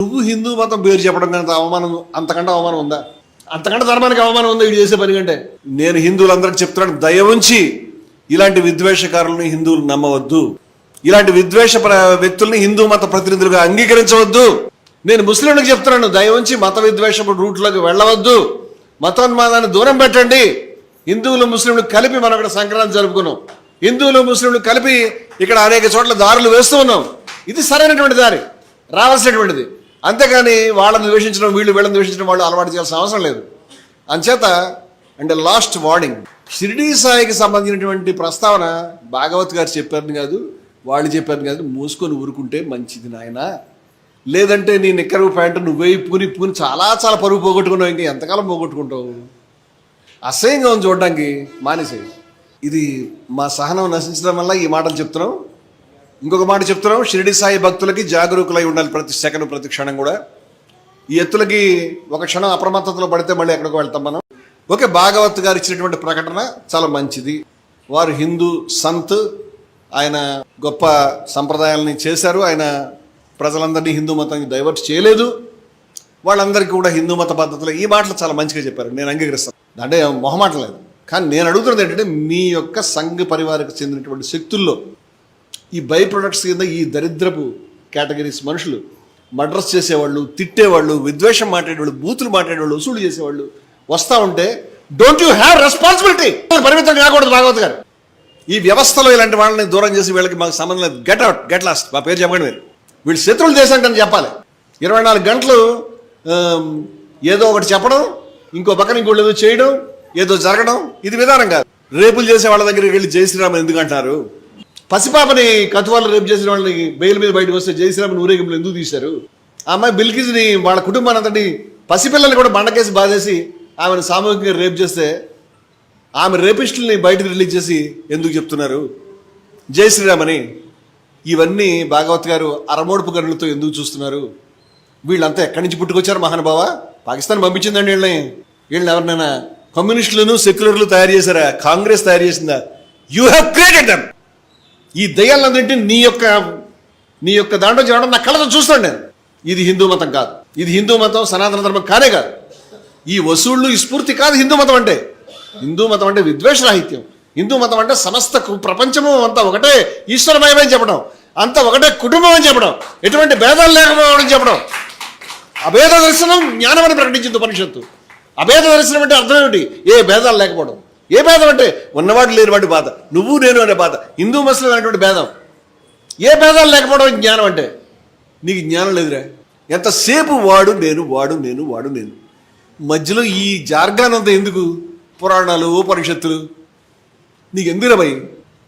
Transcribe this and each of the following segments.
నువ్వు హిందూ మతం పేరు చెప్పడం కంటే అవమానం అంతకంటే అవమానం ఉందా? అంతకంటే ధర్మానికి అవమానం ఉందా వీడు చేసే పని కంటే? నేను హిందువులందరికీ చెప్తున్నాను దయ ఉంచి ఇలాంటి విద్వేషకారులను హిందువులు నమ్మవద్దు. ఇలాంటి విద్వేష ప్ర- వ్యక్తుల్ని హిందూ మత ప్రతినిధులుగా అంగీకరించవద్దు. నేను ముస్లింలకు చెప్తున్నాను దయ ఉంచి మత విద్వేషపు రూట్లోకి వెళ్ళవద్దు. మతోన్మాదాన్ని దూరం పెట్టండి. హిందువులు ముస్లింలు కలిపి మనం ఇక్కడ సంక్రాంతి జరుపుకున్నాం. హిందువులు ముస్లింలు కలిపి ఇక్కడ అనేక చోట్ల దారులు వేస్తూ ఉన్నాం. ఇది సరైనటువంటి దారి రావాల్సినటువంటిది. అంతేగాని వాళ్ళని ద్వేషించడం వీళ్ళు వీళ్ళని ద్వేషించడం వాళ్ళు అలవాటు చేయాల్సిన అవసరం లేదు. అంచేత అంటే లాస్ట్ వార్నింగ్ షిరిడీ సాయికి సంబంధించినటువంటి ప్రస్తావన భాగవత్ గారు చెప్పారని కాదు వాళ్ళు చెప్పారని కాదు మూసుకొని ఊరుకుంటే మంచిది నాయన. లేదంటే నీ నిక్కరు ప్యాంటు నువ్వే పూని పూని చాలా చాలా పరుగు పోగొట్టుకున్నావు ఇంకా ఎంతకాలం పోగొట్టుకుంటావు? అసహ్యంగా ఉంది చూడడానికి మానేసే ఇది మా సహనం నశించడం వల్ల ఈ మాటలు చెప్తున్నాం. ఇంకొక మాట చెప్తున్నాం. షిరిడి సాయి భక్తులకి జాగరూకులై ఉండాలి ప్రతి సెకండ్ ప్రతి క్షణం కూడా. ఈ ఎత్తులకి ఒక క్షణం అప్రమత్తతలో పడితే మళ్ళీ ఎక్కడికి వెళ్తాం మనం. ఓకే భాగవత్ గారు ఇచ్చినటువంటి ప్రకటన చాలా మంచిది. వారు హిందూ సంత్ ఆయన గొప్ప సంప్రదాయాలని చేశారు. ఆయన ప్రజలందరినీ హిందూ మతానికి డైవర్ట్ చేయలేదు. వాళ్ళందరికీ కూడా హిందూ మత పద్ధతిలో ఈ మాటలు చాలా మంచిగా చెప్పారు. నేను అంగీకరిస్తాను. అంటే మొహమాటలేదు కానీ నేను అడుగుతున్నది ఏంటంటే మీ యొక్క సంఘ పరివారకు చెందినటువంటి శక్తుల్లో ఈ బై ప్రొడక్ట్స్ కింద ఈ దరిద్రపు కేటగిరీస్ మనుషులు మర్డర్స్ చేసేవాళ్ళు తిట్టేవాళ్ళు విద్వేషం మాట్లాడేవాళ్ళు బూతులు మాట్లాడేవాళ్ళు వసూలు చేసేవాళ్ళు వస్తూ ఉంటే డోంట్ యూ హ్యావ్ రెస్పాన్సిబిలిటీ పరిమితం కాకూడదు భాగవత్ గారు. ఈ వ్యవస్థలో ఇలాంటి వాళ్ళని దూరం చేసి వీళ్ళకి మాకు సంబంధం లేదు. గెట్ అవుట్ గెట్ లాస్ట్ మా పేరు చెప్పండి మీరు. వీళ్ళు శత్రువులు చేశాంటని చెప్పాలి. ఇరవై నాలుగు గంటలు ఏదో ఒకటి చెప్పడం ఇంకో పక్కన ఇంకోళ్ళు ఏదో చేయడం ఏదో జరగడం ఇది విధానం కాదు. రేపులు చేసే వాళ్ళ దగ్గరికి వెళ్ళి జై శ్రీరామ్ ఎందుకు అంటారు పసిపాపని కతువాళ్ళు రేపు చేసిన వాళ్ళని బెయిల్ మీద బయటకు వస్తే జై ఊరేగింపులు ఎందుకు తీశారు? ఆ అమ్మాయి బిల్కిజ్ని వాళ్ళ కుటుంబాన్ని అంతటి పసిపిల్లల్ని కూడా బండకేసి బాధేసి ఆమెను సామూహికంగా రేపు చేస్తే ఆమె రేపిస్టుల్ని బయటకు రిలీజ్ చేసి ఎందుకు చెప్తున్నారు? జై అని ఇవన్నీ భాగవత్ గారు అరమోడుపు గనులతో ఎందుకు చూస్తున్నారు? వీళ్ళంతా ఎక్కడి నుంచి పుట్టుకొచ్చారు మహానుభావ? పాకిస్తాన్ పంపించిందండి వీళ్ళని. వీళ్ళని ఎవరినైనా కమ్యూనిస్టులను సెక్యులర్లు తయారు చేశారా? కాంగ్రెస్ తయారు చేసిందా? యూ హ్యావ్ క్రియేటెడ్ దమ్ ఈ దయ్యాలంటే నీ యొక్క నీ యొక్క దాంట్లో చేయడం నా కళ్ళతో చూస్తాను నేను. ఇది హిందూ మతం కాదు. ఇది హిందూ మతం సనాతన ధర్మం కానే కాదు. ఈ వసూళ్ళు ఈ స్ఫూర్తి కాదు హిందూ మతం అంటే. హిందూ మతం అంటే విద్వేష రాహిత్యం. హిందూ మతం అంటే సమస్త కు- ప్రపంచము అంతా ఒకటే ఈశ్వరమయమని చెప్పడం. అంతా ఒకటే కుటుంబం అని చెప్పడం. ఎటువంటి భేదాలు లేకపోవడం చెప్పడం. అభేద దర్శనం జ్ఞానమని ప్రకటించింది ఉపనిషత్తు. అభేద దర్శనం అంటే అర్థం ఏమిటి? ఏ భేదాలు లేకపోవడం. ఏ భేదం అంటే ఉన్నవాడు లేనివాడు బాధ నువ్వు నేను అనే బాధ హిందూ ముస్లిం అనేటువంటి భేదం. ఏ భేదాలు లేకపోవడం జ్ఞానం అంటే నీకు జ్ఞానం లేదురా. ఎంతసేపు వాడు నేను వాడు నేను వాడు నేను. మధ్యలో ఈ జార్గాన్ అంతా ఎందుకు? పురాణాలు ఉపనిషత్తులు. నీకు ఎందుకు భయ్?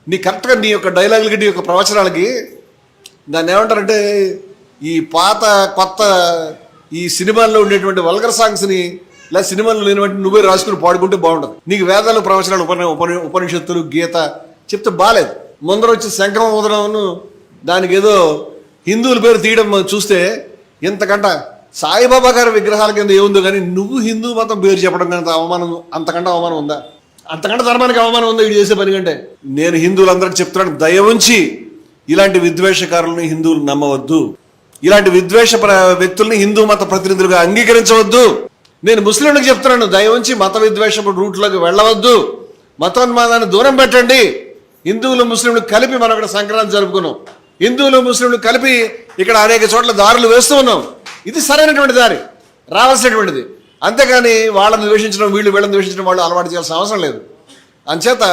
నీ కరెక్ట్గా నీ యొక్క డైలాగులకి నీ యొక్క ప్రవచనాలకి దాన్ని ఏమంటారంటే ఈ పాత కొత్త ఈ సినిమాల్లో ఉండేటువంటి వల్గర్ సాంగ్స్ని లేదా సినిమాలు లేనివంటి నువ్వే రాసుకుని పాడుకుంటే బాగుండదు. నీకు వేదాలు ప్రవచనాలు ఉపని ఉపని ఉపనిషత్తులు గీత చెప్తే బాగాలేదు ముందర వచ్చి శంకరం ఉదరమును దానికి ఏదో హిందువుల పేరు తీయడం చూస్తే ఇంతకంట సాయిబాబా గారి విగ్రహాల కింద ఏముందో కానీ నువ్వు హిందూ మతం పేరు చెప్పడం కనుక అవమానం అంతకంటే అవమానం ఉందా? అంతకంటే ధర్మానికి అవమానం ఉందా ఇది చేసే పని కంటే? నేను హిందువులందరికీ చెప్తున్నాను దయ ఉంచి ఇలాంటి విద్వేషకారులను హిందువులు నమ్మవద్దు. ఇలాంటి విద్వేష ప్ర- వ్యక్తుల్ని హిందూ మత ప్రతినిధులుగా అంగీకరించవద్దు. నేను ముస్లింలకు చెప్తున్నాను దయ ఉంచి మత విద్వేషపు రూట్లోకి వెళ్ళవద్దు. మతోన్మాదాన్ని దూరం పెట్టండి. హిందువులు ముస్లింలు కలిపి మనం ఇక్కడ సంక్రాంతి జరుపుకున్నాం. హిందువులు ముస్లింలు కలిపి ఇక్కడ అనేక చోట్ల దారులు వేస్తూ ఉన్నాం. ఇది సరైనటువంటి దారి రావాల్సినటువంటిది. అంతేకాని వాళ్ళని ద్వేషించడం వీళ్ళు వీళ్ళని ద్వేషించడం వాళ్ళు అలవాటు చేయాల్సిన అవసరం లేదు. అంచేత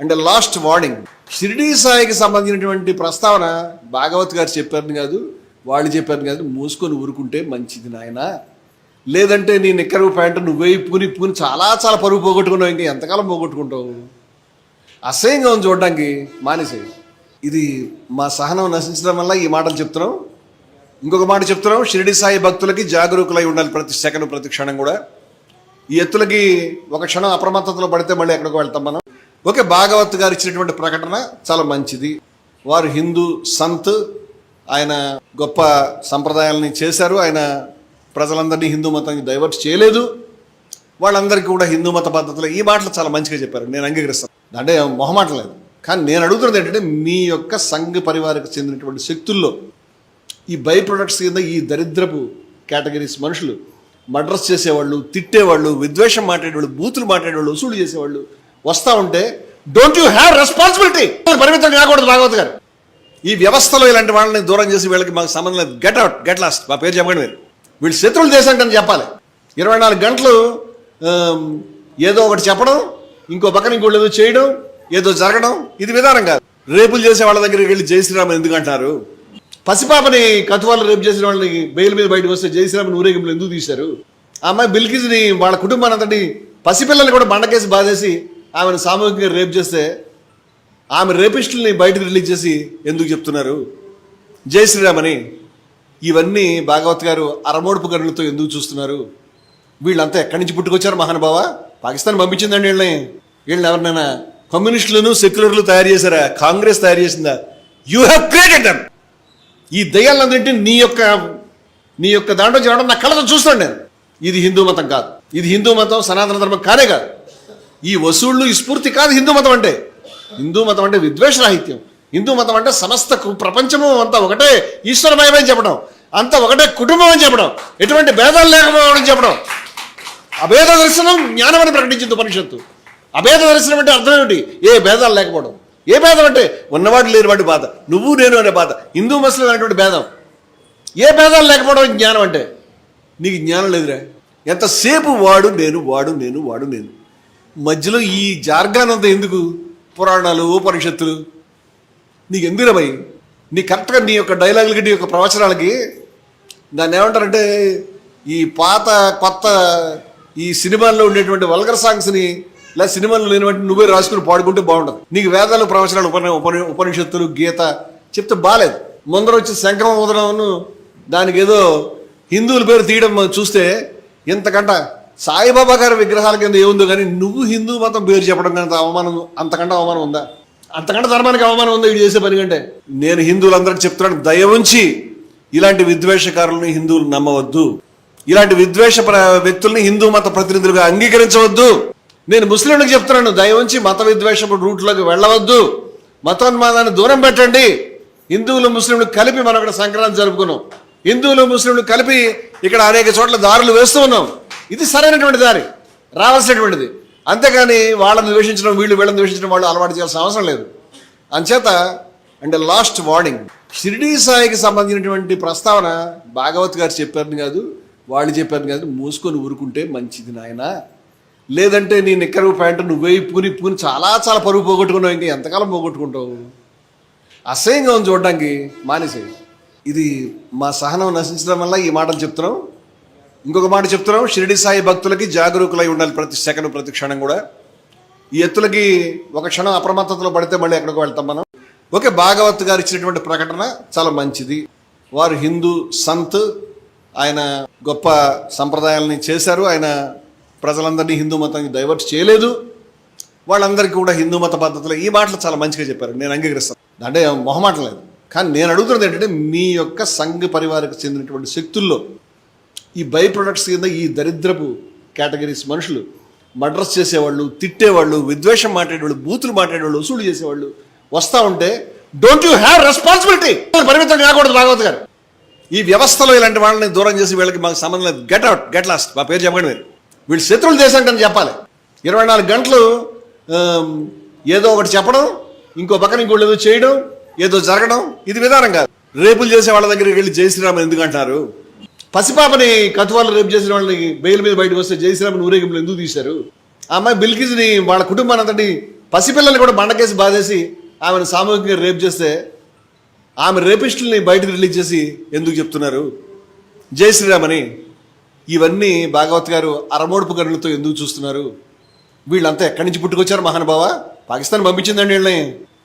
అంటే లాస్ట్ వార్నింగ్ షిరిడీ సాయికి సంబంధించినటువంటి ప్రస్తావన భాగవత్ గారు చెప్పారని కాదు వాళ్ళు చెప్పారని కాదు మూసుకొని ఊరుకుంటే మంచిది నాయన. లేదంటే నీ నిక్కరు ప్యాంటు నువ్వే పూని పూని చాలా చాలా పరుగు పోగొట్టుకున్నావు. ఇంకా ఎంతకాలం పోగొట్టుకుంటావు? అసహ్యంగా ఉంది చూడడానికి. మానేసే ఇది మా సహనం నశించడం వల్ల ఈ మాటలు చెప్తున్నాం ఇంకొక మాట చెప్తున్నాం షిరిడి సాయి భక్తులకి జాగరూకులై ఉండాలి ప్రతి సెకండ్ ప్రతి క్షణం కూడా. ఈ ఎత్తులకి ఒక క్షణం అప్రమత్తతలో పడితే మళ్ళీ ఎక్కడికి వెళ్తాం మనం. ఓకే భాగవత్ గారు ఇచ్చినటువంటి ప్రకటన చాలా మంచిది. వారు హిందూ సంత్. ఆయన గొప్ప సంప్రదాయాలని చేశారు. ఆయన ప్రజలందరినీ హిందూ మతానికి డైవర్ట్ చేయలేదు. వాళ్ళందరికీ కూడా హిందూ మత పద్ధతిలో ఈ మాటలు చాలా మంచిగా చెప్పారు. నేను అంగీకరిస్తాను. అంటే మొహమాట లేదు. కానీ నేను అడుగుతున్నది ఏంటంటే మీ యొక్క సంఘ పరివారకు చెందినటువంటి శక్తుల్లో ఈ బై ప్రొడక్ట్స్ కింద ఈ దరిద్రపు కేటగిరీస్ మనుషులు మడ్రస్ చేసేవాళ్ళు తిట్టేవాళ్ళు విద్వేషం మాట్లాడేవాళ్ళు బూతులు మాట్లాడేవాళ్ళు వసూలు చేసేవాళ్ళు వస్తూ ఉంటే డోంట్ యూ హ్యావ్ రెస్పాన్సిబిలిటీ పరిమితం కాకూడదు భాగవత్ గారు. ఈ వ్యవస్థలో ఇలాంటి వాళ్ళని దూరం చేసి వీళ్ళకి మాకు సంబంధం లేదు. గెట్ అవుట్ గెట్ లాస్ట్ మా పేరు చెప్పండి మీరు. వీళ్ళు శత్రువులు చేశాంటని చెప్పాలి. ఇరవై నాలుగు గంటలు ఏదో ఒకటి చెప్పడం ఇంకో పక్కన ఇంకోటి ఏదో చేయడం ఏదో జరగడం ఇది విధానం కాదు. రేపులు చేసే వాళ్ళ దగ్గరికి వెళ్ళి జై శ్రీరామ్ ఎందుకు అంటారు? పసిపాపని కతువాళ్ళు రేపు చేసిన వాళ్ళని బెయిల్ మీద బయటకు వస్తే జై ఊరేగింపులు ఎందుకు తీశారు? ఆ అమ్మాయి బిల్కిజ్ని వాళ్ళ కుటుంబాన్ని అంతటి పసిపిల్లల్ని కూడా బండకేసి బాధేసి ఆమెను సామూహికంగా రేపు చేస్తే ఆమె రేపిస్టుల్ని బయటకు రిలీజ్ చేసి ఎందుకు చెప్తున్నారు? జయశ్రీరామ్ అని ఇవన్నీ భాగవత్ గారు అరమోడుపు గనులతో ఎందుకు చూస్తున్నారు? వీళ్ళంతా ఎక్కడి నుంచి పుట్టుకొచ్చారు మహానుభావ? పాకిస్తాన్ పంపించిందండి వీళ్ళని. వీళ్ళని ఎవరినైనా కమ్యూనిస్టులను సెక్యులర్లు తయారు చేశారా? కాంగ్రెస్ తయారు చేసిందా? యూ హ్యావ్ క్రియేటెడ్ దమ్ ఈ దయ్యాలందరింటి నీ యొక్క నీ యొక్క దాంట్లో చేయడం నా కళ్ళతో చూస్తాను నేను. ఇది హిందూ మతం కాదు. ఇది హిందూ మతం సనాతన ధర్మం కానే కాదు. ఈ వసూళ్ళు ఈ స్ఫూర్తి కాదు హిందూ మతం అంటే. హిందూ మతం అంటే విద్వేష రాహిత్యం హిందూ మతం అంటే సమస్తకు ప్రపంచము అంతా ఒకటే ఈశ్వరమయమని చెప్పడం అంతా ఒకటే కుటుంబం అని చెప్పడం ఎటువంటి భేదాలు లేకపోవడం చెప్పడం. అభేద దర్శనం జ్ఞానమని ప్రకటించింది ఉపనిషత్తు. అభేద దర్శనం అంటే అర్థం ఏమిటి? ఏ భేదాలు లేకపోవడం. ఏ భేదం అంటే ఉన్నవాడు లేనివాడి బాధ నువ్వు నేను అనే బాధ హిందూ ముస్లిం అనేటువంటి భేదం. ఏ భేదాలు లేకపోవడం జ్ఞానం అంటే? నీకు జ్ఞానం లేదురా. ఎంతసేపు వాడు నేను వాడు నేను వాడు నేను? మధ్యలో ఈ జార్గానంత ఎందుకు? పురాణాలు ఉపనిషత్తులు. నీకు ఎందుకు భయ్? నీ కరెక్ట్గా నీ యొక్క డైలాగులకి నీ యొక్క ప్రవచనాలకి దాన్ని ఏమంటారంటే ఈ పాత కొత్త ఈ సినిమాల్లో ఉండేటువంటి వల్గర్ సాంగ్స్ని లేదా సినిమాల్లో లేనివంటి నువ్వే రాసుకుని పాడుకుంటే బాగుంటుంది. నీకు వేదాలు ప్రవచనాలు ఉపని ఉపని ఉపనిషత్తులు గీత చెప్తే బాగాలేదు ముందర వచ్చి శంకరం ఉదరమును దానికి ఏదో హిందువుల పేరు తీయడం మనం చూస్తే ఇంతకంట సాయిబాబా గారి విగ్రహాల కింద ఏముందో కానీ నువ్వు హిందూ మతం పేరు చెప్పడం కంటే అవమానం అంతకంటే అవమానం ఉందా? అంతకంటే ధర్మానికి అవమానం ఉంది ఇది చేసే పని కంటే? నేను హిందువులందరికీ చెప్తున్నాను దయ ఉంచి ఇలాంటి విద్వేషకారులను హిందువులు నమ్మవద్దు. ఇలాంటి విద్వేష వ్యక్తుల్ని హిందూ మత ప్రతినిధులుగా అంగీకరించవద్దు. నేను ముస్లింలకు చెప్తున్నాను దయ ఉంచి మత విద్వేషపు రూట్లోకి వెళ్ళవద్దు. మతోన్మాదాన్ని దూరం పెట్టండి. హిందువులు ముస్లింలు కలిపి మనం ఇక్కడ సంక్రాంతి జరుపుకున్నాం. హిందువులు ముస్లింలు కలిపి ఇక్కడ అనేక చోట్ల దారులు వేస్తూ ఉన్నాం. ఇది సరైనటువంటి దారి రావాల్సినటువంటిది. అంతేగాని వాళ్ళని ద్వేషించడం వీళ్ళు వీళ్ళని ద్వేషించడం వాళ్ళు అలవాటు చేయాల్సిన అవసరం లేదు. అంచేత అంటే లాస్ట్ వార్నింగ్ షిరిడీ సాయికి సంబంధించినటువంటి ప్రస్తావన భాగవత్ గారు చెప్పారని కాదు వాళ్ళు చెప్పారని కాదు మూసుకొని ఊరుకుంటే మంచిది నాయన. లేదంటే నీ నిక్కరు ప్యాంటు నువ్వే పూని పూని చాలా చాలా పరువు పోగొట్టుకున్నావు ఇంకా ఎంతకాలం పోగొట్టుకుంటావు? అసహ్యంగా ఉంది చూడడానికి మానేసేయి. ఇది మా సహనం నశించడం వల్ల ఈ మాటలు చెప్తున్నాం. ఇంకొక మాట చెప్తున్నాం. షిరిడి సాయి భక్తులకి జాగరూకులై ఉండాలి ప్రతి సెకండ్ ప్రతి క్షణం కూడా. ఈ ఎత్తులకి ఒక క్షణం అప్రమత్తతలో పడితే మళ్ళీ ఎక్కడికి వెళ్తాం మనం. ఓకే భాగవత్ గారు ఇచ్చినటువంటి ప్రకటన చాలా మంచిది. వారు హిందూ సంత్ ఆయన గొప్ప సంప్రదాయాలని చేశారు. ఆయన ప్రజలందరినీ హిందూ మతానికి డైవర్ట్ చేయలేదు. వాళ్ళందరికీ కూడా హిందూ మత పద్ధతిలో ఈ మాటలు చాలా మంచిగా చెప్పారు. నేను అంగీకరిస్తాను. అంటే మొహమాటం లేదు. కానీ నేను అడుగుతున్నది ఏంటంటే మీ యొక్క సంఘ పరివారకు చెందినటువంటి శక్తుల్లో ఈ బై ప్రొడక్ట్స్ కింద ఈ దరిద్రపు కేటగిరీస్ మనుషులు మడ్రస్ చేసేవాళ్ళు తిట్టేవాళ్ళు విద్వేషం మాట్లాడేవాళ్ళు బూతులు మాట్లాడేవాళ్ళు వసూలు చేసేవాళ్ళు వస్తూ ఉంటే డోంట్ యూ హ్యావ్ రెస్పాన్సిబిలిటీ పరిమితం కాకూడదు భాగవత్ గారు. ఈ వ్యవస్థలో ఇలాంటి వాళ్ళని దూరం చేసి వీళ్ళకి మాకు సంబంధం లేదు. గెట్ అవుట్ గెట్ లాస్ట్ మా పేరు చెప్పండి మీరు. వీళ్ళు శత్రువులు చేశాంటని చెప్పాలి. ఇరవై నాలుగు గంటలు ఏదో ఒకటి చెప్పడం ఇంకో పక్కన ఇంకోళ్ళు ఏదో చేయడం ఏదో జరగడం ఇది విధానం కాదు. రేపులు చేసే వాళ్ళ దగ్గరికి వెళ్ళి జై శ్రీరామ్ ఎందుకు అంటారు పసిపాపని కతువాళ్ళు రేపు చేసిన వాళ్ళని బెయిల్ మీద బయటకు వస్తే జై ఊరేగింపులు ఎందుకు తీశారు? ఆ అమ్మాయి బిల్కిజ్ని వాళ్ళ కుటుంబాన్ని అంతటి పసిపిల్లల్ని కూడా బండకేసి బాధేసి ఆమెను సామూహికంగా రేప్ చేస్తే ఆమె రేపిస్టుల్ని బయటకు రిలీజ్ చేసి ఎందుకు చెప్తున్నారు? జై అని ఇవన్నీ భాగవత్ గారు అరమోడుపు గనులతో ఎందుకు చూస్తున్నారు? వీళ్ళంతా ఎక్కడి నుంచి పుట్టుకొచ్చారు మహానుభావ? పాకిస్తాన్ పంపించిందండి వీళ్ళని.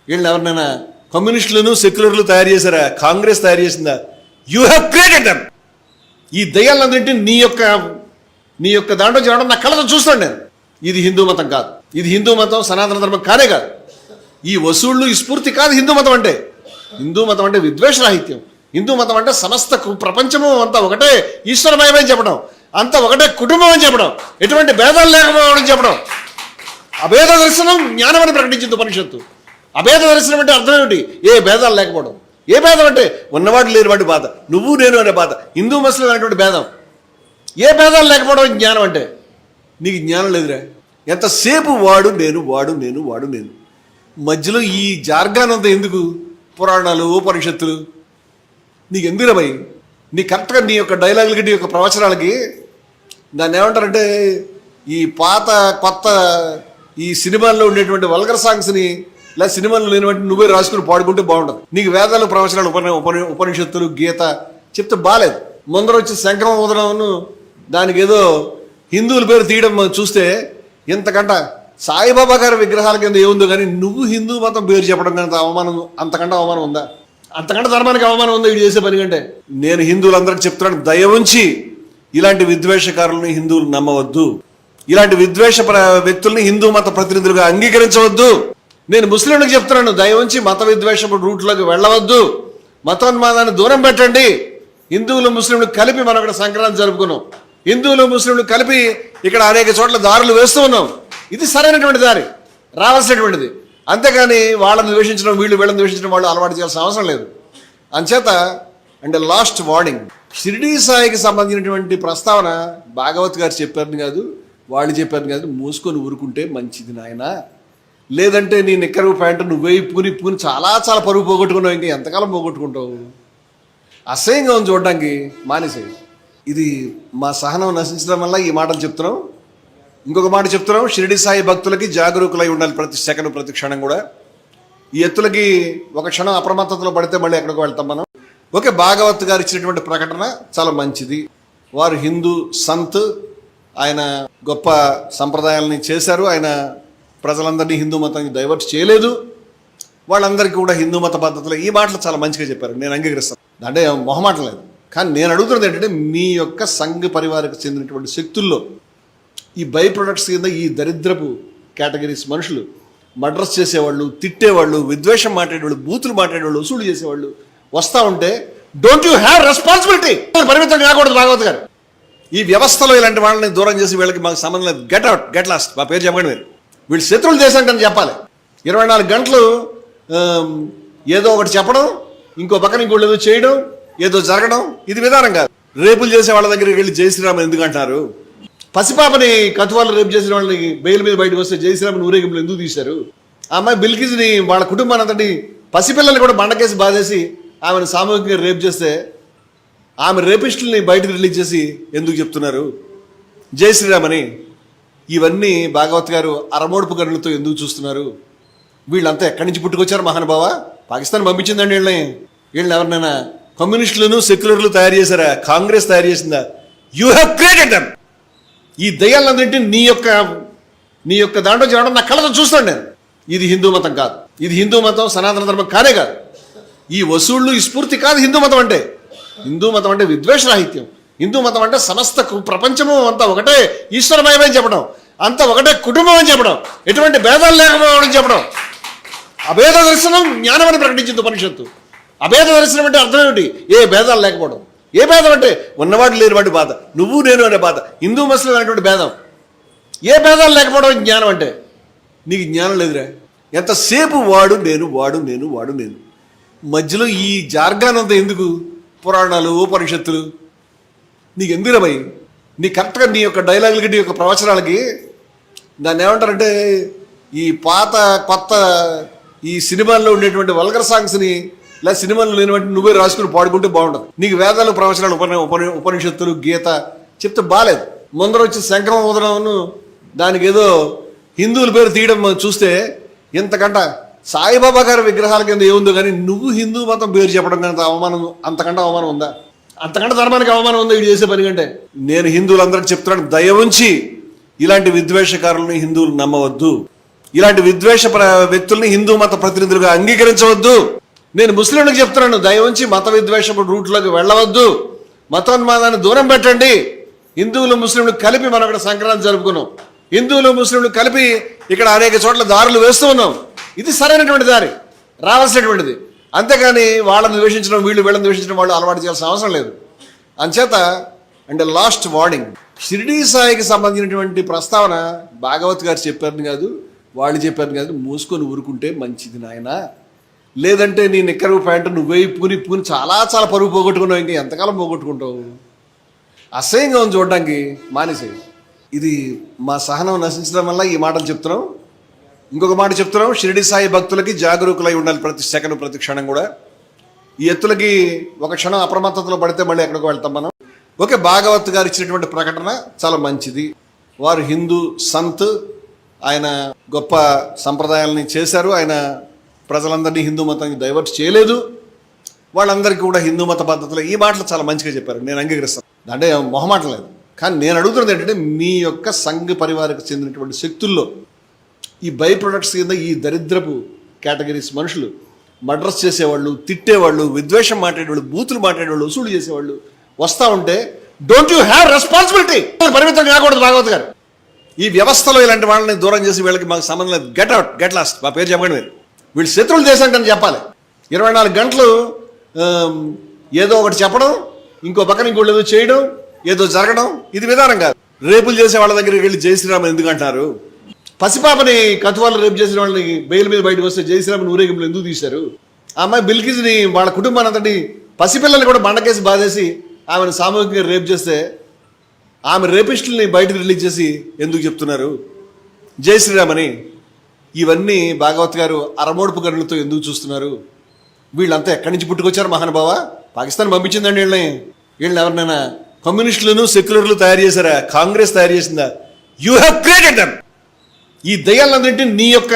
వీళ్ళని ఎవరినైనా కమ్యూనిస్టులను సెక్యులర్లు తయారు చేశారా? కాంగ్రెస్ తయారు చేసిందా? యూ హ్యావ్ క్రియేటెడ్ దమ్ ఈ దయ్యాలన్నింటినీ నీ యొక్క నీ యొక్క దాంట్లో చేయడం నా కళ్ళతో చూస్తాను నేను. ఇది హిందూ మతం కాదు. ఇది హిందూ మతం సనాతన ధర్మం కానే కాదు. ఈ వసూళ్ళు ఈ స్ఫూర్తి కాదు హిందూ మతం అంటే. హిందూ మతం అంటే విద్వేష రాహిత్యం. హిందూ మతం అంటే సమస్త కు- ప్రపంచము అంతా ఒకటే ఈశ్వరమయమని చెప్పడం. అంతా ఒకటే కుటుంబం అని చెప్పడం. ఎటువంటి భేదాలు లేకపోవడం చెప్పడం. అభేద దర్శనం జ్ఞానమని ప్రకటించింది ఉపనిషత్తు. అభేద దర్శనం అంటే అర్థం ఏమిటి? ఏ భేదాలు లేకపోవడం. ఏ భేదం అంటే ఉన్నవాడు లేనివాడు బాధ నువ్వు నేను అనే బాధ హిందూ ముస్లిం అనేటువంటి భేదం. ఏ భేదాలు లేకపోవడం జ్ఞానం అంటే? నీకు జ్ఞానం లేదురా. ఎంతసేపు వాడు నేను వాడు నేను వాడు నేను. మధ్యలో ఈ జార్గాన్ అంతా ఎందుకు? పురాణాలు ఉపనిషత్తులు. నీకు ఎందుకు భయ్? నీ కరెక్ట్గా నీ యొక్క డైలాగులకి నీ యొక్క ప్రవచనాలకి దాన్ని ఏమంటారంటే ఈ పాత కొత్త ఈ సినిమాల్లో ఉండేటువంటి వల్గర్ సాంగ్స్ని లేదా సినిమాలు లేనివంటి నువ్వే రాసుకుని పాడుకుంటే బాగుంటుంది నీకు వేదాలు ప్రవచనాలు ఉపని ఉపని ఉపనిషత్తులు గీత చెప్తే బాగాలేదు ముందర వచ్చి శంఖం ఉదరమును దానికి ఏదో హిందువుల పేరు తీయడం చూస్తే ఇంతకంట సాయిబాబా గారి విగ్రహాల కింద ఏముందో కానీ నువ్వు హిందూ మతం పేరు చెప్పడం కనుక అవమానం అంతకంటే అవమానం ఉందా? అంతకంటే ధర్మానికి అవమానం ఉందా ఇది చేసే పని కంటే? నేను హిందువులందరికీ చెప్తున్నాను దయ ఉంచి ఇలాంటి విద్వేషకారులను హిందువులు నమ్మవద్దు. ఇలాంటి విద్వేష ప్ర- వ్యక్తుల్ని హిందూ మత ప్రతినిధులుగా అంగీకరించవద్దు. నేను ముస్లింలకు చెప్తున్నాను దయ ఉంచి మత విద్వేషపు రూట్లోకి వెళ్ళవద్దు. మతోన్మాదాన్ని దూరం పెట్టండి. హిందువులు ముస్లింలు కలిపి మనం ఇక్కడ సంక్రాంతి జరుపుకున్నాం. హిందువులు ముస్లింలు కలిపి ఇక్కడ అనేక చోట్ల దారులు వేస్తూ ఉన్నాం. ఇది సరైనటువంటి దారి రావాల్సినటువంటిది. అంతేగాని వాళ్ళని ద్వేషించడం వీళ్ళు వీళ్ళని ద్వేషించడం వాళ్ళు అలవాటు చేయాల్సిన అవసరం లేదు. అంచేత అంటే లాస్ట్ వార్నింగ్ షిరిడీ సాయికి సంబంధించినటువంటి ప్రస్తావన భాగవత్ గారు చెప్పారని కాదు వాళ్ళు చెప్పారని కాదు మూసుకొని ఊరుకుంటే మంచిది నాయన. లేదంటే నీ నిక్కరు ప్యాంటు నువ్వే పూని పూని చాలా చాలా పరుగు పోగొట్టుకున్నావు. ఇంకా ఎంతకాలం పోగొట్టుకుంటావు? అసహ్యంగా ఉంది చూడడానికి. మానేసే ఇది మా సహనం నశించడం వల్ల ఈ మాటలు చెప్తున్నాం. ఇంకొక మాట చెప్తున్నాం. షిరిడి సాయి భక్తులకి జాగరూకులై ఉండాలి ప్రతి సెకండ్ ప్రతి క్షణం కూడా. ఈ ఎత్తులకి ఒక క్షణం అప్రమత్తతలో పడితే మళ్ళీ ఎక్కడికి వెళ్తాం మనం. ఓకే భాగవత్ గారు ఇచ్చినటువంటి ప్రకటన చాలా మంచిది. వారు హిందూ సంత్. ఆయన గొప్ప సంప్రదాయాలని చేశారు. ఆయన ప్రజలందరినీ హిందూ మతానికి డైవర్ట్ చేయలేదు. వాళ్ళందరికీ కూడా హిందూ మత పద్ధతిలో ఈ మాటలు చాలా మంచిగా చెప్పారు. నేను అంగీకరిస్తాను. అంటే మొహమాటం లేదు. కానీ నేను అడుగుతున్నది ఏంటంటే మీ యొక్క సంఘ పరివారకు చెందినటువంటి శక్తుల్లో ఈ బై ప్రొడక్ట్స్ కింద ఈ దరిద్రపు కేటగిరీస్ మనుషులు మడ్రస్ చేసేవాళ్ళు తిట్టేవాళ్ళు విద్వేషం మాట్లాడేవాళ్ళు బూతులు మాట్లాడేవాళ్ళు వసూలు చేసేవాళ్ళు వస్తూ ఉంటే డోంట్ యూ హ్యావ్ రెస్పాన్సిబిలిటీ పరిమితం కాకూడదు భాగవత్ గారు. ఈ వ్యవస్థలో ఇలాంటి వాళ్ళని దూరం చేసి వీళ్ళకి మాకు సంబంధం లేదు. గెట్ అవుట్ గెట్ లాస్ట్ మా పేరు చెప్పండి మీరు. వీళ్ళు శత్రువులు దేశానికి చెప్పాలి. ఇరవై నాలుగు గంటలు ఏదో ఒకటి చెప్పడం ఇంకో పక్కన ఇంకోళ్ళు ఏదో చేయడం ఏదో జరగడం ఇది విధానం కాదు. రేపులు చేసే వాళ్ళ దగ్గరికి వెళ్ళి జై ఎందుకంటారు పసిపాపని కతువాళ్ళు రేపు చేసిన వాళ్ళని బెయిల్ మీద బయటకు వస్తే జై ఊరేగింపులు ఎందుకు తీశారు? ఆ అమ్మాయి బిల్కిజ్ని వాళ్ళ కుటుంబాన్ని అంతటి పసిపిల్లల్ని కూడా బండకేసి బాధేసి ఆమెను సామూహికంగా రేపు చేస్తే ఆమె రేపిస్టుల్ని బయటకు రిలీజ్ చేసి ఎందుకు చెప్తున్నారు? జై అని ఇవన్నీ భాగవత్ గారు అరమోడుపు గనులతో ఎందుకు చూస్తున్నారు? వీళ్ళంతా ఎక్కడి నుంచి పుట్టుకొచ్చారు మహానుభావ? పాకిస్తాన్ పంపించిందండి వీళ్ళని. వీళ్ళని ఎవరినైనా కమ్యూనిస్టులను సెక్యులర్లు తయారు చేశారా? కాంగ్రెస్ తయారు చేసిందా? యూ హ్యావ్ క్రియేటెడ్ దమ్ ఈ దయ్యాలందరింటి నీ యొక్క నీ యొక్క దాంట్లో చేయడం నా కళ్ళతో చూస్తాను నేను. ఇది హిందూ మతం కాదు. ఇది హిందూ మతం సనాతన ధర్మం కానే కాదు. ఈ వసూళ్ళు ఈ స్ఫూర్తి కాదు హిందూ మతం అంటే. హిందూ మతం అంటే విద్వేష రాహిత్యం. హిందూ మతం అంటే సమస్తకు ప్రపంచము అంతా ఒకటే ఈశ్వరమయమని చెప్పడం. అంతా ఒకటే కుటుంబం అని చెప్పడం. ఎటువంటి భేదాలు లేకపోవడం చెప్పడం. అభేద దర్శనం జ్ఞానం అని ప్రకటించింది ఉపనిషత్తు. అభేద దర్శనం అంటే అర్థం ఏమిటి? ఏ భేదాలు లేకపోవడం. ఏ భేదం అంటే ఉన్నవాడు లేనివాడి బాధ నువ్వు నేను అనే బాధ హిందూ ముస్లిం అనేటువంటి భేదం. ఏ భేదాలు లేకపోవడం జ్ఞానం అంటే? నీకు జ్ఞానం లేదురా. ఎంతసేపు వాడు నేను వాడు నేను వాడు నేను? మధ్యలో ఈ జార్గానంత ఎందుకు? పురాణాలు ఉపనిషత్తులు. నీకు ఎందుకురా భయ్? నీ కరెక్ట్గా నీ యొక్క డైలాగులకి నీ యొక్క ప్రవచనాలకి దాన్ని ఏమంటారంటే ఈ పాత కొత్త ఈ సినిమాల్లో ఉండేటువంటి వల్గర్ సాంగ్స్ని లేదా సినిమాల్లో లేనివంటి నువ్వే రాసుకుని పాడుకుంటే బాగుంటుంది నీకు వేదాలు ప్రవచనాలు ఉపని ఉపని ఉపనిషత్తులు గీత చెప్తే బాగాలేదు ముందర వచ్చి శంఖం దానికి ఏదో హిందువుల పేరు తీయడం చూస్తే ఇంతకంట సాయిబాబా గారి విగ్రహాల కింద ఏముందో కానీ నువ్వు హిందూ మతం పేరు చెప్పడం కంటే అవమానం అంతకంటే అవమానం ఉందా? అంతకంటే ధర్మానికి అవమానం ఉంది వీడు చేసే పని కంటే? నేను హిందువులందరికీ చెప్తున్నాను దయ ఉంచి ఇలాంటి విద్వేషకారులను హిందువులు నమ్మవద్దు. ఇలాంటి విద్వేష ప్ర- వ్యక్తుల్ని హిందూ మత ప్రతినిధులుగా అంగీకరించవద్దు. నేను ముస్లింలకు చెప్తున్నాను దయ ఉంచి మత విద్వేషపు రూట్లోకి వెళ్ళవద్దు. మతోన్మాదాన్ని దూరం పెట్టండి. హిందువులు ముస్లింలు కలిపి మనం ఇక్కడ సంక్రాంతి జరుపుకున్నాం. హిందువులు ముస్లింలు కలిపి ఇక్కడ అనేక చోట్ల దారులు వేస్తూ ఉన్నాం. ఇది సరైనటువంటి దారి రావాల్సినటువంటిది. అంతేగాని వాళ్ళని ద్వేషించడం వీళ్ళు వీళ్ళని ద్వేషించడం వాళ్ళు అలవాటు చేయాల్సిన అవసరం లేదు. అంచేత అంటే లాస్ట్ వార్నింగ్ షిరిడీ సాయికి సంబంధించినటువంటి ప్రస్తావన భాగవత్ గారు చెప్పారని కాదు వాళ్ళు చెప్పారని కాదు మూసుకొని ఊరుకుంటే మంచిది నాయన. లేదంటే నీ నిక్కరు ప్యాంటు నువ్వు పూని పూని చాలా చాలా పరుగు పోగొట్టుకున్నావు ఇంకా ఎంతకాలం పోగొట్టుకుంటావు? అసహ్యంగా ఉంది చూడడానికి మానేసే ఇది మా సహనం నశించడం వల్ల ఈ మాటలు చెప్తున్నాం. ఇంకొక మాట చెప్తున్నాం. షిరిడి సాయి భక్తులకి జాగరూకులై ఉండాలి ప్రతి సెకండ్ ప్రతి క్షణం కూడా. ఈ ఎత్తులకి ఒక క్షణం అప్రమత్తతలో పడితే మళ్ళీ ఎక్కడికి వెళ్తాం మనం. ఓకే భాగవత్ గారు ఇచ్చినటువంటి ప్రకటన చాలా మంచిది. వారు హిందూ సంత్ ఆయన గొప్ప సంప్రదాయాలని చేశారు. ఆయన ప్రజలందరినీ హిందూ మతానికి డైవర్ట్ చేయలేదు. వాళ్ళందరికీ కూడా హిందూ మత పద్ధతిలో. ఈ మాటలు చాలా మంచిగా చెప్పారు. నేను అంగీకరిస్తాను. అంటే మొహమాటం లేదు. కానీ నేను అడుగుతున్నది ఏంటంటే మీ యొక్క సంఘ పరివారకు చెందినటువంటి శక్తుల్లో ఈ బై ప్రొడక్ట్స్ కింద ఈ దరిద్రపు కేటగిరీస్ మనుషులు మడ్రస్ చేసేవాళ్ళు తిట్టేవాళ్ళు విద్వేషం మాట్లాడేవాళ్ళు బూతులు మాట్లాడేవాళ్ళు వసూలు చేసేవాళ్ళు వస్తూ ఉంటే డోంట్ యూ హ్యావ్ రెస్పాన్సిబిలిటీ పరిమితం కాకూడదు భాగవత్ గారు. ఈ వ్యవస్థలో ఇలాంటి వాళ్ళని దూరం చేసి వీళ్ళకి మాకు సంబంధం లేదు. గెట్ అవుట్ గెట్ లాస్ట్ మా పేరు చెప్పండి మీరు. వీళ్ళు శత్రువులు చేశాంటని చెప్పాలి. ఇరవై నాలుగు గంటలు ఏదో ఒకటి చెప్పడం ఇంకో పక్కన ఇంకోటి ఏదో చేయడం ఏదో జరగడం ఇది విధానం కాదు. రేపులు చేసే వాళ్ళ దగ్గరికి వెళ్ళి జై శ్రీరామ్ ఎందుకు పసిపాపని కతువాళ్ళు రేపు చేసిన వాళ్ళని బెయిల్ మీద బయటకు వస్తే జై ఊరేగింపులు ఎందుకు తీశారు? ఆ అమ్మాయి బిల్కిజ్ని వాళ్ళ కుటుంబాన్ని అంతటి పసిపిల్లల్ని కూడా బండకేసి బాధేసి ఆమెను సామూహికంగా రేపు చేస్తే ఆమె రేపిస్టుల్ని బయటకు రిలీజ్ చేసి ఎందుకు చెప్తున్నారు? జై అని ఇవన్నీ భాగవత్ గారు అరమోడుపు గనులతో ఎందుకు చూస్తున్నారు? వీళ్ళంతా ఎక్కడి నుంచి పుట్టుకొచ్చారు మహానుభావ? పాకిస్తాన్ పంపించిందండి వీళ్ళని. వీళ్ళని ఎవరినైనా కమ్యూనిస్టులను సెక్యులర్లు తయారు చేశారా? కాంగ్రెస్ తయారు చేసిందా? You have created them! ఈ దయ్యాలన్నింటినీ నీ యొక్క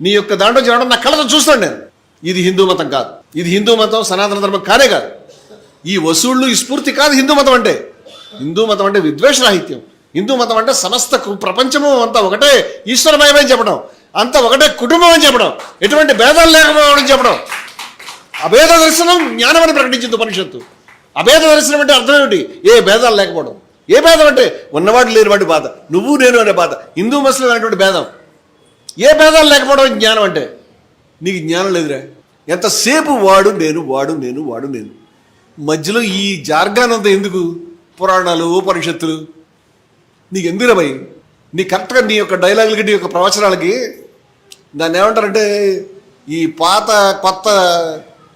నీ యొక్క దాంట్లో చేయడం నా కళ్ళతో చూస్తాను నేను. ఇది హిందూ మతం కాదు. ఇది హిందూ మతం సనాతన ధర్మం కానే కాదు. ఈ వసూళ్ళు ఈ స్ఫూర్తి కాదు హిందూ మతం అంటే. హిందూ మతం అంటే విద్వేష రాహిత్యం. హిందూ మతం అంటే సమస్త కు- ప్రపంచము అంతా ఒకటే ఈశ్వరమయమని చెప్పడం. అంతా ఒకటే కుటుంబం అని చెప్పడం. ఎటువంటి భేదాలు లేకపోవడం చెప్పడం. అభేద దర్శనం జ్ఞానమని ప్రకటించింది ఉపనిషత్తు. అభేద దర్శనం అంటే అర్థం ఏమిటి? ఏ భేదాలు లేకపోవడం. ఏ భేదం అంటే ఉన్నవాడు లేనివాడు బాధ నువ్వు నేను అనే బాధ. హిందూ ముస్లిం అనేటువంటి భేదం. ఏ భేదాలు లేకపోవడం జ్ఞానం అంటే? నీకు జ్ఞానం లేదురా. ఎంతసేపు వాడు నేను వాడు నేను వాడు నేను. మధ్యలో ఈ జార్గాన్ అంతా ఎందుకు? పురాణాలు ఉపనిషత్తులు. నీకు ఎందుకు భయ్? నీ కరెక్ట్గా నీ యొక్క డైలాగులకి నీ యొక్క ప్రవచనాలకి దాన్ని ఏమంటారంటే ఈ పాత కొత్త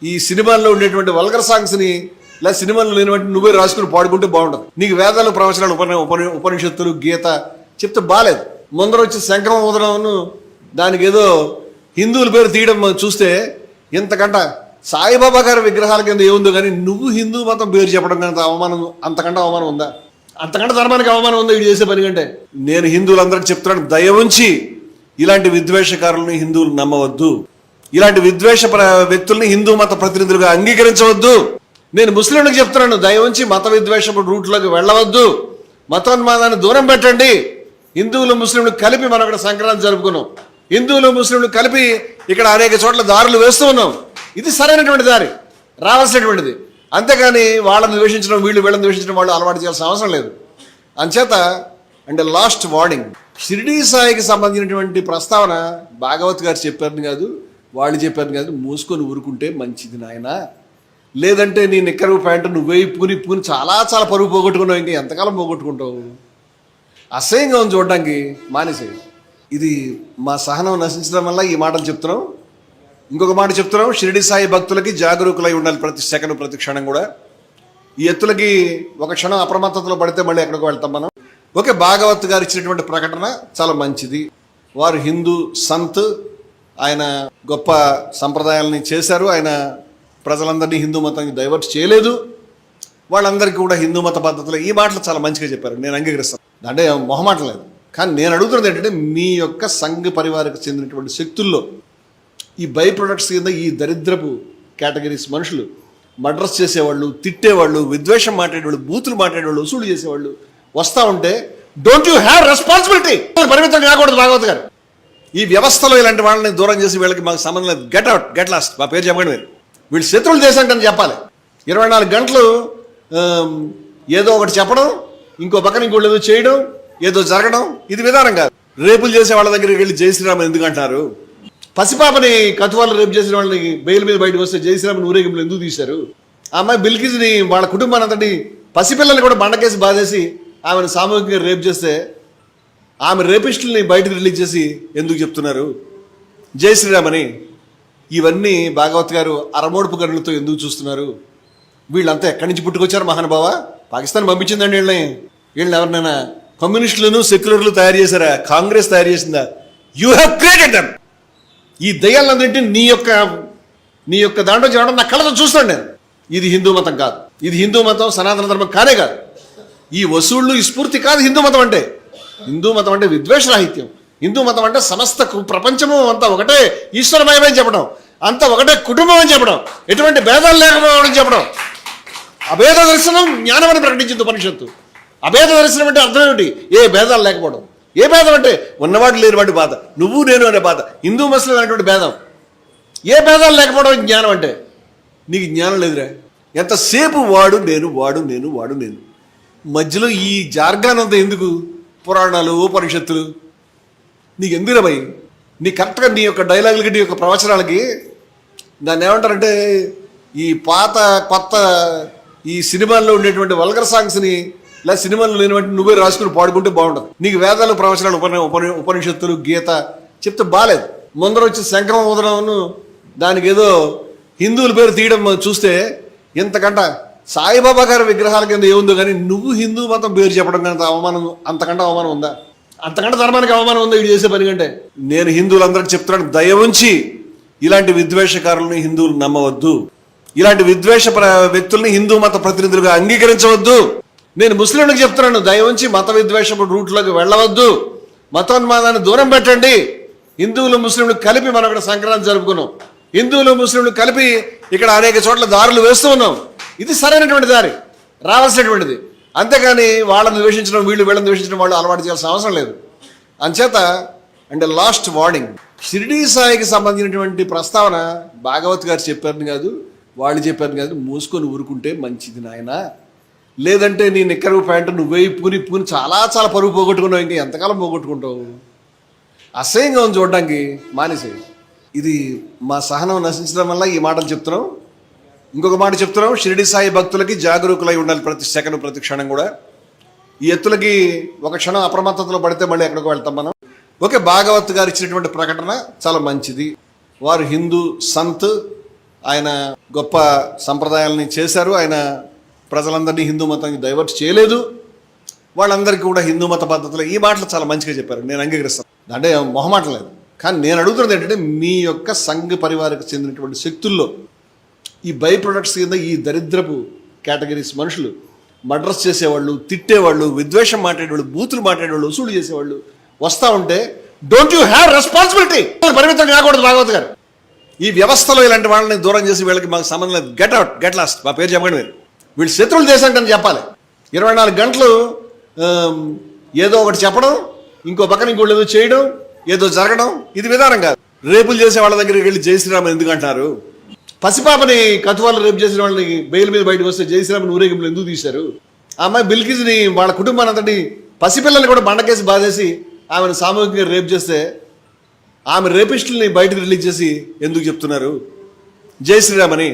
ఈ సినిమాల్లో ఉండేటువంటి వల్గర్ సాంగ్స్ని లేదా సినిమాలు లేనివంటి నువ్వే రాసుకుని పాడుకుంటే బాగుంటుంది నీకు వేదాలు ప్రవచనాలు ఉపని ఉపని ఉపనిషత్తులు గీత చెప్తే బాగాలేదు ముందర వచ్చి శంకరం ఉదరమును దానికి ఏదో హిందువుల పేరు తీయడం మనం చూస్తే ఇంతకంట సాయిబాబా గారి విగ్రహాల కింద ఏముందో కానీ నువ్వు హిందూ మతం పేరు చెప్పడం కనుక అవమానం అంతకంటే అవమానం ఉందా? అంతకంటే ధర్మానికి అవమానం ఉందా ఇది చేసే పని కంటే? నేను హిందువులందరికీ చెప్తున్నాను దయ ఉంచి ఇలాంటి విద్వేషకారులను హిందువులు నమ్మవద్దు. ఇలాంటి విద్వేష ప్ర- వ్యక్తుల్ని హిందూ మత ప్రతినిధులుగా అంగీకరించవద్దు. నేను ముస్లింలకు చెప్తున్నాను దయ ఉంచి మత విద్వేషపు రూట్లోకి వెళ్ళవద్దు. మతోన్మాదాన్ని దూరం పెట్టండి. హిందువులు ముస్లింలు కలిపి మనం ఇక్కడ సంక్రాంతి జరుపుకున్నాం. హిందువులు ముస్లింలు కలిపి ఇక్కడ అనేక చోట్ల దారులు వేస్తూ ఉన్నాం. ఇది సరైనటువంటి దారి రావాల్సినటువంటిది. అంతేకాని వాళ్ళని ద్వేషించడం వీళ్ళు వీళ్ళని ద్వేషించడం వాళ్ళు అలవాటు చేయాల్సిన అవసరం లేదు. అంచేత అంటే లాస్ట్ వార్నింగ్ షిరిడీ సాయికి సంబంధించినటువంటి ప్రస్తావన భాగవత్ గారు చెప్పారని కాదు వాళ్ళు చెప్పారని కాదు మూసుకొని ఊరుకుంటే మంచిది నాయన. లేదంటే నీ నిక్కరు ప్యాంటు నువ్వే పూని పూని చాలా చాలా పరుగు పోగొట్టుకున్నావు ఇంకా ఎంతకాలం పోగొట్టుకుంటావు? అసహ్యంగా ఉంది చూడడానికి. మానేసే ఇది మా సహనం నశించడం వల్ల ఈ మాటలు చెప్తున్నాం ఇంకొక మాట చెప్తున్నాం షిరిడి సాయి భక్తులకి జాగరూకులై ఉండాలి ప్రతి సెకండ్ ప్రతి క్షణం కూడా. ఈ ఎత్తులకి ఒక క్షణం అప్రమత్తతలో పడితే మళ్ళీ ఎక్కడికి వెళ్తాం మనం. ఓకే భాగవత్ గారు ఇచ్చినటువంటి ప్రకటన చాలా మంచిది. వారు హిందూ సంత్. ఆయన గొప్ప సంప్రదాయాలని చేశారు. ఆయన ప్రజలందరినీ హిందూ మతానికి డైవర్ట్ చేయలేదు. వాళ్ళందరికీ కూడా హిందూ మత పద్ధతిలో ఈ మాటలు చాలా మంచిగా చెప్పారు. నేను అంగీకరిస్తాను. అంటే మొహమాటం లేదు. కానీ నేను అడుగుతున్నది ఏంటంటే మీ యొక్క సంఘ పరివారకు చెందినటువంటి శక్తుల్లో ఈ బై ప్రొడక్ట్స్ కింద ఈ దరిద్రపు కేటగిరీస్ మనుషులు మడ్రస్ చేసేవాళ్ళు తిట్టేవాళ్ళు విద్వేషం మాట్లాడేవాళ్ళు బూతులు మాట్లాడేవాళ్ళు వసూలు చేసేవాళ్ళు వస్తూ ఉంటే డోంట్ యూ హ్యావ్ రెస్పాన్సిబిలిటీ పరిమితం కాకూడదు భాగవత్ గారు. ఈ వ్యవస్థలో ఇలాంటి వాళ్ళని దూరం చేసి వీళ్ళకి మాకు సంబంధం లేదు. గెట్ అవుట్ గెట్ లాస్ట్ మా పేరు చెప్పండి మీరు. వీళ్ళు శత్రువులు చేశాంటని చెప్పాలి. ఇరవై నాలుగు గంటలు ఏదో ఒకటి చెప్పడం ఇంకో పక్కన ఇంకోళ్ళు ఏదో చేయడం ఏదో జరగడం ఇది విధానం కాదు. రేపులు చేసే వాళ్ళ దగ్గరికి వెళ్ళి జై శ్రీరామ్ ఎందుకు అంటారు? పసిపాపని కతువాళ్ళు రేపు చేసిన వాళ్ళని బెయిల్ మీద బయటకు వస్తే జై ఊరేగింపులు ఎందుకు తీశారు? ఆ అమ్మాయి బిల్కిజ్ని వాళ్ళ కుటుంబాన్ని అంతటి పసిపిల్లల్ని కూడా బండకేసి బాధేసి ఆమెను సామూహికంగా రేపు చేస్తే ఆమె రేపిస్టుల్ని బయటకు రిలీజ్ చేసి ఎందుకు చెప్తున్నారు? జై అని ఇవన్నీ భాగవత్ గారు అరమోడుపు గనులతో ఎందుకు చూస్తున్నారు? వీళ్ళంతా ఎక్కడి నుంచి పుట్టుకొచ్చారు మహానుభావ? పాకిస్తాన్ పంపించిందండి వీళ్ళని. వీళ్ళని ఎవరినైనా కమ్యూనిస్టులను సెక్యులర్లు తయారు చేశారా? కాంగ్రెస్ తయారు చేసిందా? యూ హ్యావ్ క్రియేటెడ్ దమ్ ఈ దయ్యాలన్నింటినీ నీ యొక్క నీ యొక్క దాంట్లో చేయడం నా కళ్ళతో చూస్తాను నేను. ఇది హిందూ మతం కాదు. ఇది హిందూ మతం సనాతన ధర్మం కానే కాదు. ఈ వసూళ్ళు ఈ స్ఫూర్తి కాదు హిందూ మతం అంటే. హిందూ మతం అంటే విద్వేష రాహిత్యం హిందూ మతం అంటే సమస్త ప్రపంచము అంతా ఒకటే ఈశ్వరమయమని చెప్పడం. అంతా ఒకటే కుటుంబం అని చెప్పడం. ఎటువంటి భేదాలు లేకపోవడం చెప్పడం. అభేద దర్శనం జ్ఞానమని ప్రకటించింది ఉపనిషత్తు. అభేద దర్శనం అంటే అర్థం ఏమిటి? ఏ భేదాలు లేకపోవడం. ఏ భేదం అంటే ఉన్నవాడు లేనివాడి బాధ నువ్వు నేను అనే బాధ హిందూ ముస్లిం అనేటువంటి భేదం. ఏ భేదాలు లేకపోవడం జ్ఞానం అంటే? నీకు జ్ఞానం లేదురా. ఎంతసేపు వాడు నేను వాడు నేను వాడు నేను? మధ్యలో ఈ జార్గానంత ఎందుకు? పురాణాలు ఉపనిషత్తులు. నీకు ఎందుకురా భయ్? నీ కరెక్ట్గా నీ యొక్క డైలాగులకి నీ యొక్క ప్రవచనాలకి దాన్ని ఏమంటారంటే ఈ పాత కొత్త ఈ సినిమాల్లో ఉండేటువంటి వల్గర్ సాంగ్స్ని లేదా సినిమాల్లో లేనివంటి నువ్వే రాసుకుని పాడుకుంటే బాగుంటుంది. నీకు వేదాలు ప్రవచనాలు ఉపని ఉపని ఉపనిషత్తులు గీత చెప్తే బాగాలేదు ముందర వచ్చి శంకరం దానికి ఏదో హిందువుల పేరు తీయడం మనం చూస్తే ఇంతకంట సాయిబాబా గారి విగ్రహాల కింద ఏముందో కానీ నువ్వు హిందూ మతం పేరు చెప్పడం కంటే అవమానం అంతకంటే అవమానం ఉందా? అంతకంటే ధర్మానికి అవమానం ఉందా ఇది చేసే పని కంటే? నేను హిందువులందరికీ చెప్తున్నాను దయ ఉంచి ఇలాంటి విద్వేషకారులను హిందువులు నమ్మవద్దు. ఇలాంటి విద్వేష ప్ర- వ్యక్తుల్ని హిందూ మత ప్రతినిధులుగా అంగీకరించవద్దు. నేను ముస్లింలకు చెప్తున్నాను దయ ఉంచి మత విద్వేషపు రూట్లోకి వెళ్ళవద్దు. మతోన్మాదాన్ని దూరం పెట్టండి. హిందువులు ముస్లింలు కలిపి మనం ఇక్కడ సంక్రాంతి జరుపుకున్నాం. హిందువులు ముస్లింలు కలిపి ఇక్కడ అనేక చోట్ల దారులు వేస్తూ ఉన్నాం. ఇది సరైనటువంటి దారి రావాల్సినటువంటిది. అంతేగాని వాళ్ళని ద్వేషించడం వీళ్ళు వీళ్ళని ద్వేషించడం వాళ్ళు అలవాటు చేయాల్సిన అవసరం లేదు. అంచేత అంటే లాస్ట్ వార్నింగ్ షిరిడీ సాయికి సంబంధించినటువంటి ప్రస్తావన భాగవత్ గారు చెప్పారని కాదు వాళ్ళు చెప్పారని కాదు మూసుకొని ఊరుకుంటే మంచిది నాయన. లేదంటే నీ నిక్కరు ప్యాంటు నువ్వే పూని పూని చాలా చాలా పరుగు పోగొట్టుకున్నావు ఇంకా ఎంతకాలం పోగొట్టుకుంటావు? అసహ్యంగా ఉంది చూడడానికి మానేసే ఇది మా సహనం నశించడం వల్ల ఈ మాటలు చెప్తున్నాం. ఇంకొక మాట చెప్తున్నాం. షిరిడి సాయి భక్తులకి జాగరూకులై ఉండాలి ప్రతి సెకండ్ ప్రతి క్షణం కూడా. ఈ ఎత్తులకి ఒక క్షణం అప్రమత్తతలో పడితే మళ్ళీ ఎక్కడికి వెళ్తాం మనం. ఓకే భాగవత్ గారు ఇచ్చినటువంటి ప్రకటన చాలా మంచిది. వారు హిందూ సంత్ ఆయన గొప్ప సంప్రదాయాలని చేశారు. ఆయన ప్రజలందరినీ హిందూ మతానికి డైవర్ట్ చేయలేదు. వాళ్ళందరికీ కూడా హిందూ మత పద్ధతిలో ఈ మాటలు చాలా మంచిగా చెప్పారు. నేను అంగీకరిస్తాను. అంటే మొహమాట లేదు. కానీ నేను అడుగుతున్నది ఏంటంటే మీ యొక్క సంఘ పరివారకు చెందినటువంటి శక్తుల్లో ఈ బై ప్రొడక్ట్స్ కింద ఈ దరిద్రపు కేటగిరీస్ మనుషులు మర్డర్స్ చేసేవాళ్ళు తిట్టేవాళ్ళు విద్వేషం మాట్లాడేవాళ్ళు బూతులు మాట్లాడేవాళ్ళు వసూలు చేసేవాళ్ళు వస్తూ ఉంటే డోంట్ యూ హ్యావ్ రెస్పాన్సిబిలిటీ పరిమితం కాకూడదు భాగవత్ గారు. ఈ వ్యవస్థలో ఇలాంటి వాళ్ళని దూరం చేసి వీళ్ళకి మాకు సంబంధం లేదు. గెట్ అవుట్ గెట్ లాస్ట్ మా పేరు చెప్పండి మీరు. వీళ్ళు శత్రువులు చేశాంటని చెప్పాలి. ఇరవై నాలుగు గంటలు ఏదో ఒకటి చెప్పడం ఇంకో పక్కన ఇంకోళ్ళు ఏదో చేయడం ఏదో జరగడం ఇది విధానం కాదు. రేపులు చేసే వాళ్ళ దగ్గరికి వెళ్ళి జై శ్రీరామ్ ఎందుకు అంటారు పసిపాపని కథవాళ్ళు రేపు చేసిన వాళ్ళని బెయిల్ మీద బయటకు వస్తే జై ఊరేగింపులు ఎందుకు తీశారు? ఆ అమ్మాయి బిల్కిజ్ని వాళ్ళ కుటుంబాన్ని అంతటి పసిపిల్లల్ని కూడా బండకేసి బాధేసి ఆమెను సామూహికంగా రేపు చేస్తే ఆమె రేపిస్టుల్ని బయటకు రిలీజ్ చేసి ఎందుకు చెప్తున్నారు? జై అని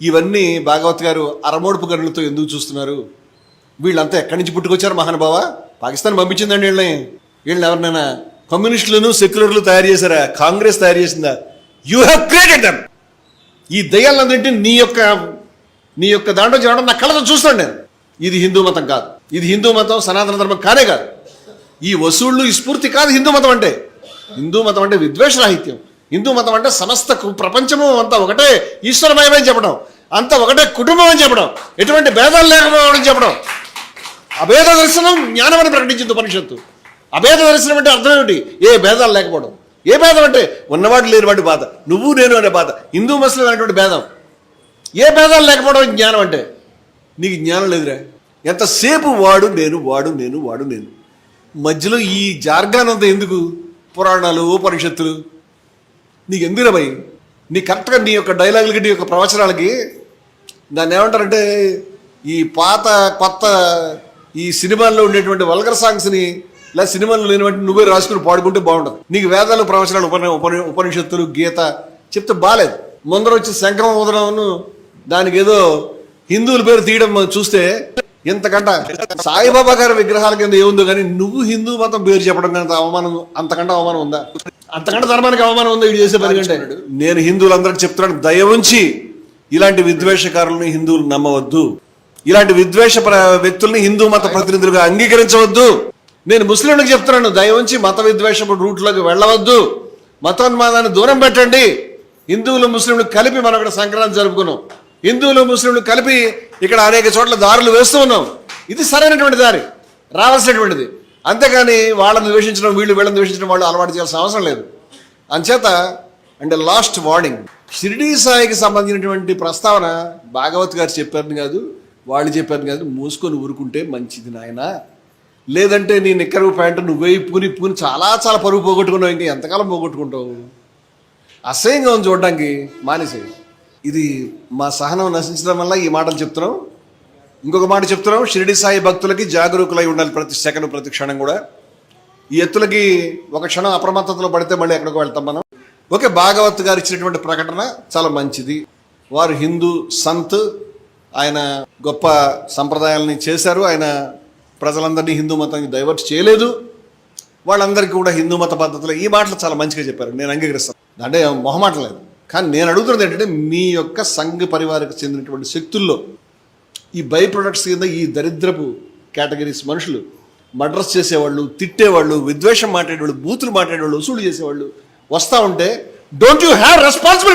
ఇవన్నీ భాగవత్ గారు అరమోడుపు గనులతో ఎందుకు చూస్తున్నారు? వీళ్ళంతా ఎక్కడి నుంచి పుట్టుకొచ్చారు మహానుభావ? పాకిస్తాన్ పంపించిందండి వీళ్ళని. వీళ్ళని ఎవరినైనా కమ్యూనిస్టులను సెక్యులర్లు తయారు చేశారా? కాంగ్రెస్ తయారు చేసిందా? యూ హ్యావ్ క్రియేటెడ్ దమ్ ఈ దయ్యాలందరింటి నీ యొక్క నీ యొక్క దాంట్లో చేయడం నా కళ్ళతో చూస్తాను నేను. ఇది హిందూ మతం కాదు. ఇది హిందూ మతం సనాతన ధర్మం కానే కాదు. ఈ వసూళ్ళు ఈ స్ఫూర్తి కాదు హిందూ మతం అంటే. హిందూ మతం అంటే విద్వేష రాహిత్యం. హిందూ మతం అంటే సమస్త కు- ప్రపంచము అంతా ఒకటే ఈశ్వరమయమని చెప్పడం. అంతా ఒకటే కుటుంబం అని చెప్పడం. ఎటువంటి భేదాలు లేకపోవడం చెప్పడం. అభేద దర్శనం జ్ఞానమని ప్రకటించింది ఉపనిషత్తు. అభేద దర్శనం అంటే అర్థం ఏమిటి? ఏ భేదాలు లేకపోవడం. ఏ భేదం అంటే ఉన్నవాడు లేనివాడు బాధ నువ్వు నేను అనే బాధ హిందూ ముస్లిం అనేటువంటి భేదం. ఏ భేదాలు లేకపోవడం జ్ఞానం అంటే నీకు జ్ఞానం లేదురా. ఎంతసేపు వాడు నేను వాడు నేను వాడు నేను. మధ్యలో ఈ జార్గాన్ అంతా ఎందుకు? పురాణాలు ఉపనిషత్తులు. నీకు ఎందుకు భయ్? నీ కరెక్ట్గా నీ యొక్క డైలాగులకి నీ యొక్క ప్రవచనాలకి దాన్ని ఏమంటారంటే ఈ పాత కొత్త ఈ సినిమాల్లో ఉండేటువంటి వల్గర్ సాంగ్స్ని లేదా సినిమాలు లేనివంటి నువ్వే రాసుకుని పాడుకుంటే బాగుండదు. నీకు వేదాలు ప్రవచనాలు ఉపని ఉపనిషత్తులు గీత చెప్తే బాగాలేదు ముందర వచ్చి శంకరం ఉదరమును దానికి ఏదో హిందువుల పేరు తీయడం చూస్తే ఇంతకంట సాయిబాబా గారి విగ్రహాల కింద ఏముందో కానీ నువ్వు హిందూ మతం పేరు చెప్పడం కనుక అవమానం అంతకంటే అవమానం ఉందా? అంతకంటే ధర్మానికి అవమానం ఉందా ఇది చేసే పని కంటే? నేను హిందువులందరికీ చెప్తున్నాను దయ ఉంచి ఇలాంటి విద్వేషకారులను హిందువులు నమ్మవద్దు. ఇలాంటి విద్వేష ప్ర- వ్యక్తుల్ని హిందూ మత ప్రతినిధులుగా అంగీకరించవద్దు. నేను ముస్లింలకు చెప్తున్నాను దయ ఉంచి మత విద్వేషపు రూట్లోకి వెళ్ళవద్దు. మతోన్మాదాన్ని దూరం పెట్టండి. హిందువులు ముస్లింలు కలిపి మనం ఇక్కడ సంక్రాంతి జరుపుకున్నాం. హిందువులు ముస్లింలు కలిపి ఇక్కడ అనేక చోట్ల దారులు వేస్తూ ఉన్నాం. ఇది సరైనటువంటి దారి రావాల్సినటువంటిది. అంతేకాని వాళ్ళని ద్వేషించడం వీళ్ళు వీళ్ళని ద్వేషించడం వాళ్ళు అలవాటు చేయాల్సిన అవసరం లేదు. అంచేత అంటే లాస్ట్ వార్నింగ్ షిరిడీ సాయికి సంబంధించినటువంటి ప్రస్తావన భాగవత్ గారు చెప్పారని కాదు వాళ్ళు చెప్పారని కాదు మూసుకొని ఊరుకుంటే మంచిది నాయన. లేదంటే నీ నిక్కరు ప్యాంటు నువ్వే పూని పూని చాలా చాలా పరుగు పోగొట్టుకున్నావు. ఇంకా ఎంతకాలం పోగొట్టుకుంటావు? అసహ్యంగా ఉంది చూడడానికి. మానేసే ఇది మా సహనం నశించడం వల్ల ఈ మాటలు చెప్తున్నాం. ఇంకొక మాట చెప్తున్నాం. షిరిడి సాయి భక్తులకి జాగరూకులై ఉండాలి ప్రతి సెకండ్ ప్రతి క్షణం కూడా. ఈ ఎత్తులకి ఒక క్షణం అప్రమత్తతలో పడితే మళ్ళీ ఎక్కడికి వెళ్తాం మనం. ఓకే భాగవత్ గారు ఇచ్చినటువంటి ప్రకటన చాలా మంచిది. వారు హిందూ సంత్. ఆయన గొప్ప సంప్రదాయాలని చేశారు. ఆయన ప్రజలందరినీ హిందూ మతానికి డైవర్ట్ చేయలేదు. వాళ్ళందరికీ కూడా హిందూ మత పద్ధతిలో ఈ మాటలు చాలా మంచిగా చెప్పారు. నేను అంగీకరిస్తాను. అంటే మొహమాట లేదు. కానీ నేను అడుగుతున్నది ఏంటంటే మీ యొక్క సంఘ పరివారకు చెందినటువంటి శక్తుల్లో ఈ బై ప్రొడక్ట్స్ కింద ఈ దరిద్రపు కేటగిరీస్ మనుషులు మర్డర్స్ చేసేవాళ్ళు తిట్టేవాళ్ళు విద్వేషం మాట్లాడేవాళ్ళు బూతులు మాట్లాడేవాళ్ళు వసూలు చేసేవాళ్ళు వస్తూ ఉంటే డోంట్ యూ హ్యావ్ రెస్పాన్సిబిలిటీ